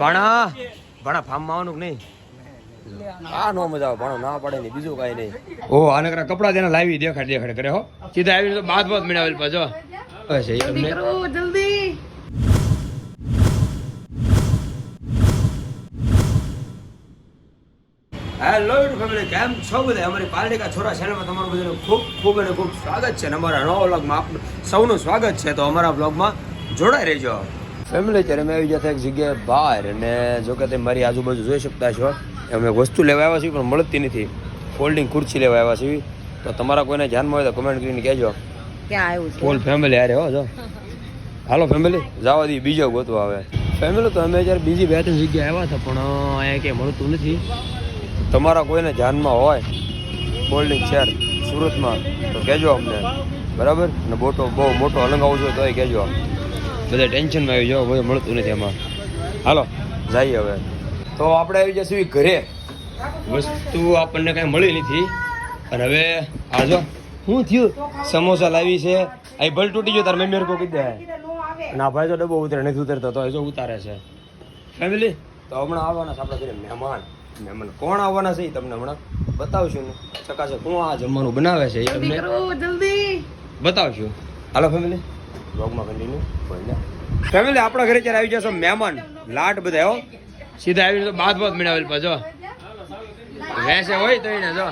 ભાણા ભણા ફાર્મમાં આવવાનું કે નહીં? આ નો મજા આવે ભણો ના પડે નહીં બીજું કાંઈ નહીં. ઓ આને કરા કપડા તેને લાવી દેખાડ દેખાડ કરે હો. સીધા આવી તો બાદ બાદ મેળવેલ પાછો. બસ એ જલ્દી હેલો ફેમિલી કેમ છો બધા? અમારી પાલડીકા છોરા ચેનલમાં તમારું બધાનું ખૂબ ખૂબ અને ખૂબ સ્વાગત છે અને અમારા નવા વ્લોગમાં આપનું સૌનું સ્વાગત છે. તો અમારા વ્લોગમાં જોડાઈ રહેજો. ફેમિલી અત્યારે અમે આવી જતા એક જગ્યાએ બહાર અને જો કે તમે મારી આજુબાજુ જોઈ શકતા છો. અમે વસ્તુ લેવા આવ્યા છીએ પણ મળતી નથી. ફોલ્ડિંગ ખુરશી લેવા આવ્યા છીએ. તો તમારા કોઈને ધ્યાનમાં હોય તો કમેન્ટ કરીને કહેજો. ક્યાં આવ્યું છે? ફૂલ ફેમિલી અરે હો જો. હાલો ફેમિલી જવા દી બીજો ગોતવા આવે. ફેમિલી તો અમે જ્યારે બીજી બે ત્રણ જગ્યાએ આવ્યા હતા પણ અહીંયા ક્યાંય મળતું નથી. તમારા કોઈને ધ્યાનમાં હોય ફોલ્ડિંગ શહેર સુરતમાં તો કહેજો અમને. બરાબર? ને મોટો બહુ મોટો અલંગ જોઈએ તોય કહેજો. બધા ટેન્શનમાં આવી જાઓ બધું મળતું નથી એમાં હાલો જઈએ હવે. તો આપણે આવી જશું ઘરે. વસ્તુ આપણને કાંઈ મળી નથી. અને હવે આ જો શું થયું? સમોસા લાવી છે. અહીં ભલ તૂટી ગયો તાર મમ્મી કો કીધે ના ભાઈ તો ડબ્બો ઉતરે નથી ઉતરતો તો હજુ ઉતારે છે. ફેમિલી તો હમણાં આવવાના છે આપણા ઘરે મહેમાન. મહેમાન કોણ આવવાના છે એ તમને હમણાં બતાવશું ને. ચકાશે કોણ આ જમવાનું બનાવે છે એ તમને? બતાવશું. હાલો ફેમિલી બ્લોગમાં કન્ટિન્યુ ફેમિલી આપણા ઘરે જ્યારે આવી જશો મહેમાન લાટ બધા હો. સીધા આવી તો બાદ બાદ મેળવેલ પાછો વેસે હોય તો એને જો.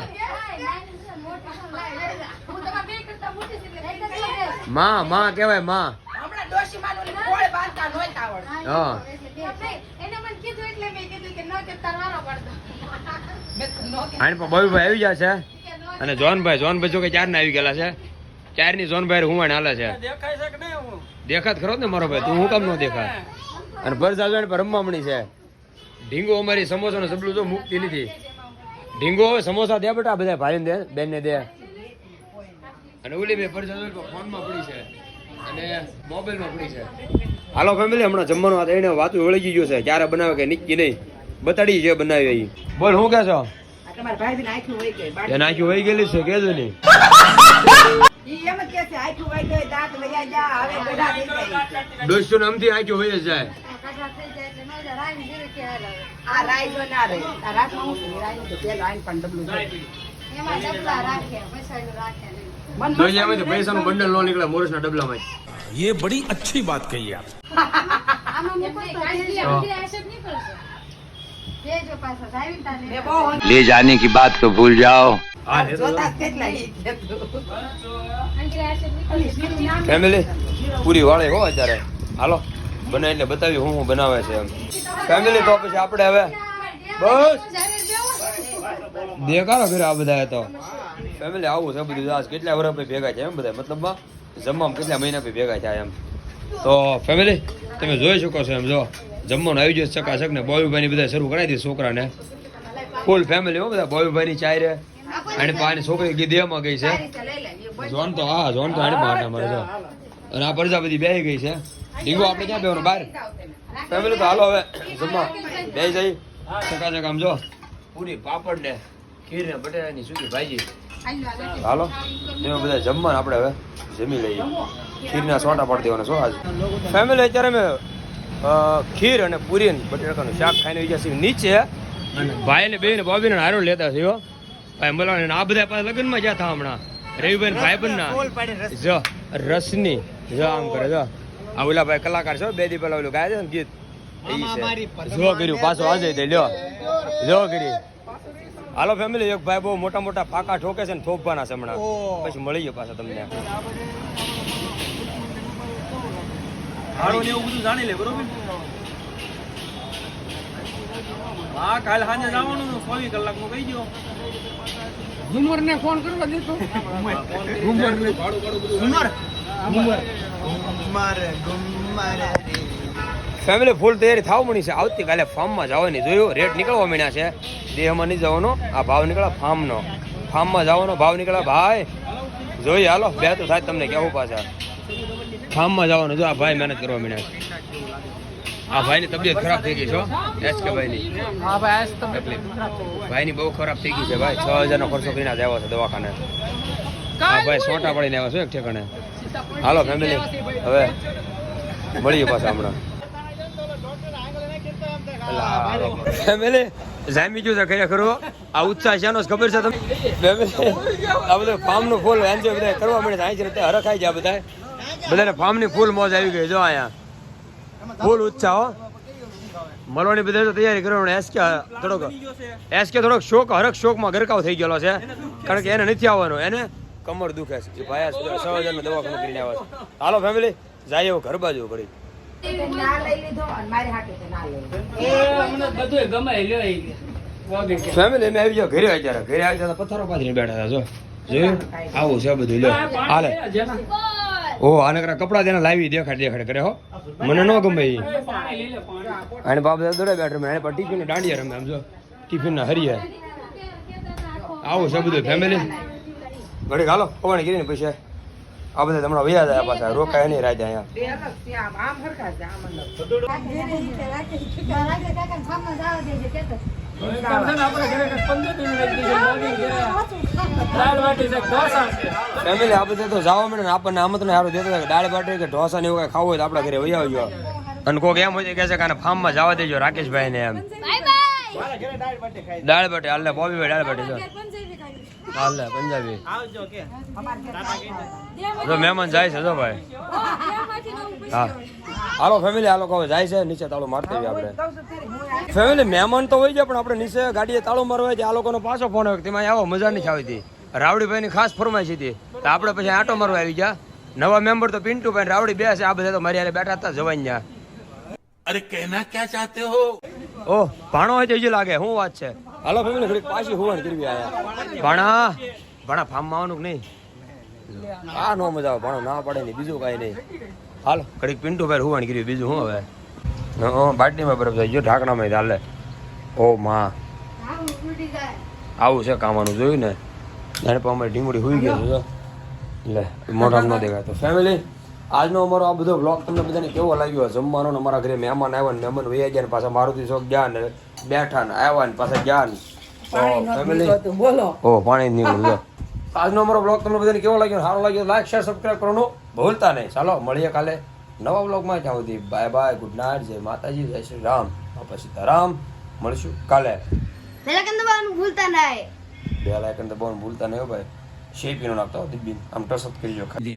માં માં કહેવાયમાં. હા મેં તો નો કીધું. આને પણ બયુભાઈ આવી ગયા છે. અને જોનભાઈ જોનભાઈ જો કે ચાર ને આવી ગયેલા છે. ચારની જોનભાઈ હું હાલે છે. દેખાત ખરો ને મારો ભાઈ તું હું કામ નો દેખાય અને ભરસાજ પર રમવામણી છે. ઢીંગો અમારી સમોસા નું સબલું તો મુકતી નથી ઢીંગો હવે સમોસા દે બેટા બધા ભાઈ દે બેન ને દે. અને ઓલી બે ભરસાજ ફોનમાં પડી છે. અને મોબાઈલમાં પડી છે. હાલો ફેમિલી હમણાં જમવાનું વાત એને વાતું વળી ગયું છે. ક્યારે બનાવે કે નિક્કી નહીં. બતાડી જે બનાવી એ. બોલ હું કે? છો. નાખ્યું વહી ગયેલી છે કેજો નહીં. ઈ એમ જ કહે છે, આંખનું વહી ગઈ, દાંત વહ્યા જા, હવે ગોઢા થઈ જાય. દોસ્તો આમથી નાખ્યું વહી જ જાય આ રાઈ જો ના રહે. આ રાતમાં હું છું, રાઈનું તો પેલું આઈને પણ ડબલું છે. મન તો અહીંયા આમાંથી પૈસાનું બંડલ નો નીકળે મોરસના ડબલામાં ये बड़ी अच्छी बात कही आप મેં બહુ હંગ- ले जाने की बात को भूल जाओ ફેમિલી પૂરી વાળે હો અત્યારે. હાલો બને એટલે બતાવી હું હું બનાવે છે એમ. ફેમિલી તો પછી આપણે હવે બસ. દેખાડો ઘરે આ બધા તો. ફેમિલી આવું છે બધું. આજ કેટલા વર્ષ પછી ભેગા છે એમ બધા? મતલબમાં જમવામાં કેટલા મહિના પછી ભેગા થયા એમ? તો ફેમિલી તમે જોઈ શકો છો એમ જો. જમવાનું આવી જશે ચકાચક ને બોયુભાઈ બધા શરૂ કરાવી દીધી છોકરાને. ફૂલ ફેમિલી હો બધા. બોયુભાઈ ની ચાય રે અને પાણી છોકરી ગીધેમાં ગઈ છે. જોન તો હા જોન તો આને માટે મારે જો. અને આ પ્રજાપતિ બેહી ગઈ છે. ડીંગો આપણે ક્યાં બેવાનું બહાર? ફેમિલી તો હાલો હવે જમવા. બે જઈ. ચકા આમ જો. પૂરી પાપડ ને ખીર ને બટેટાની સૂકી ભાજી. હાલો એમાં બધા જમવા આપણે હવે જમી લઈએ. ખીરના સોટા પાડી દેવાના છો આજ. ફેમિલી અત્યારે અમે ખીર અને પૂરી ને બટેટાનું શાક ખાઈને વિચાર નીચે અને ભાઈ ને બે ને બોબી ને હારો લેતા છે હો. ભાઈ મળવા આ બધા પાછા લગ્નમાં જ્યાં થા હમણાં? રવિભાઈ ને ભાઈ બંધ જો રસની. જો આમ કરે જો. આ ઓલા ભાઈ કલાકાર છે બે દી પેલા ઓલું ગાય છે ને ગીત. જો કર્યું પાછો આજે દે લ્યો. જો કરી હાલો ફેમિલી એક ભાઈ બહુ મોટા મોટા ફાકા ઠોકે છે ને થોપવાના છે હમણાં. પછી મળી ગયો પાછા તમને. ને એવું બધું જાણી લે બરોબર? હા કાલ સાંજે જવાનું ચોવીસ કલાકમાં કહી દો ઝુમર? ને ફોન કરવા દેતો ફેમિલી ફૂલ તૈયારી થાવ મળી છે. આવતીકાલે ફાર્મમાં જવાની જોયું? રેટ નીકળવા મળ્યા છે. દેહમાં નહીં જવાનો. આ ભાવ નીકળે ફાર્મનો ફાર્મમાં જવાનો ભાવ નીકળે ભાઈ. જોઈએ હાલો. બે તો થાય તમને કેવું પાછા. ફાર્મમાં જવાનું જો આ ભાઈ મહેનત કરવા મળ્યા છે. આ ભાઈની તબિયત ખરાબ થઈ ગઈ છે એસ કે ભાઈની? તકલીફ ભાઈની બહુ ખરાબ થઈ ગઈ છે ભાઈ. છ હજારનો ખર્ચો કરીને જ આવ્યા છે દવાખાને. હા ભાઈ સોટા પડીને આવ્યા છો એક ઠેકાણે. હાલો ફેમિલી હવે મળીએ પાછા હમણાં. ફેમિલી જામી ગયું છે ખરેખર આ ઉત્સાહ છે જ ખબર છે તમે આ બધું ફાર્મનું ફૂલ એન્જોય બધા કરવા મળે છે. અહીં રીતે હરખાઈ જાય બધા બધાને ફાર્મની ફૂલ મોજ આવી ગઈ જો અહીંયા. ફૂલ ઉત્સાહ હો. મળવાની બધા તૈયારી કરવાની. એસ કે થોડોક એસ કે થોડોક શોક હરક શોકમાં ગરકાવ થઈ ગયેલો છે. કારણ કે એને નથી આવવાનો. એને કમર દુખે છે. ભાઈ આ સ હજારનો દવાખાનું કરીને આવે છે. હાલો ફેમિલી જાય એવું ઘર બાજુ પડી ફેમિલી અમે આવી ગયો ઘરે આવી ત્યારે ઘરે આવી ત્યારે પથ્થરો પાથરી બેઠા હતા જો. જોયું? આવું છે બધું લો હાલે. ઓ આને કરા કપડા તેના લાવી દેખાડ દેખાડ કરે હો. મને ન ગમે ઈ. અને બાપ દોડે બેઠો મને પર ટિફિન દાંડિયા રમે આમ જો. ટિફિન ના હરિયા. આવું છે બધું ફેમિલી ઘડીક હાલો પવાણી કરીને પછી આ બધા હમણાં વયા જાય પાછા. રોકાય નહીં રાજા અહીંયા. આમ આમ આમ ફેમિલી આપણે તો જવા મળે ને આપણને આમંત્રણ સારું દેતો કે દાળ બાટી કે ઢોસા ને એવું કઈ ખાવું હોય તો આપણા ઘરે વહી આવજો. અને કોક એમ હોય છે કે છે કે ફાર્મમાં જવા દેજો રાકેશભાઈ ને એમ દાળ બાટી હાલ બોબી દાળ બાટી જો પંજાબી. આવજો પંજાબી જો મહેમાન જાય છે જો ભાઈ. હા. હાલો ફેમિલી આ લોકો હવે જાય છે નીચે તાળું મારતા આપણે. છું ફેમિલી મહેમાન તો હોય છે પણ આપણે નીચે ગાડીએ તાળું મારવા જાય આ લોકોનો પાછો ફોન આવ્યો તેમાં આવો મજા નથી આવી હતી રાવડીભાઈ ની ખાસ ફરમાઈશ હતી. તો આપણે પછી આટો મારવા આવી ગયા. નવા મેમ્બર તો પિન્ટુભાઈ રાવડી બે છે આ બધા તો મારી હારે બેઠા હતા જવાઈ ગયા અરે કહેના ક્યાં ચાહતે હો? ઓ ભાણો હોય તેજી લાગે શું વાત છે? હાલો ફેમિલી થોડીક પાછી હોવાણ કરવી આયા. ભાણા ભાણા ફાર્મમાં આવવાનું નહીં? આ નો મજા આવે ભાણો ના પડે નહીં બીજું કાંઈ નહીં. હાલો. ઘડીક પિન્ટુ ભાઈ હોવાણ કર્યું બીજું શું હવે? બાટલીમાં બરફ થઈ ગયો ઢાંકણામાં ચાલે. ઓ માં. આવું છે કામાનું જોયું ને? ઝડપામાં ઢીમડી હોઈ ગયું એટલે મોઢામાં ન દેખાય તો. ફેમિલી આજનો અમારો આ બધો બ્લોગ તમને બધાને કેવો લાગ્યો? જમવાનો ને અમારા ઘરે મહેમાન આવ્યા ને મહેમાન વૈયા ગયા ને પાછા મારુતિ શોખ ગયા ને બેઠા ને આવ્યા ને પાછા ગયા ને. બોલો. ઓ પાણી નહીં મળ્યો આજનો અમારો બ્લોગ તમને બધાને કેવો લાગ્યો? સારો લાગ્યો લાઈક શેર સબસ્ક્રાઈબ કરવાનું ભૂલતા નહીં. ચાલો મળીએ કાલે નવા બ્લોગમાં ત્યાં સુધી. બાય બાય ગુડ નાઇટ જય માતાજી જય શ્રી રામ. બાપા સીતારામ. મળીશું કાલે. પેલા કંદ દબાવવાનું ભૂલતા નહીં. બે લાયકન દબાવવાનું ભૂલતા નહીં ભાઈ. શેપીનો નાખતા દિબ્બી આમ ટસત કરી જો ખાલી.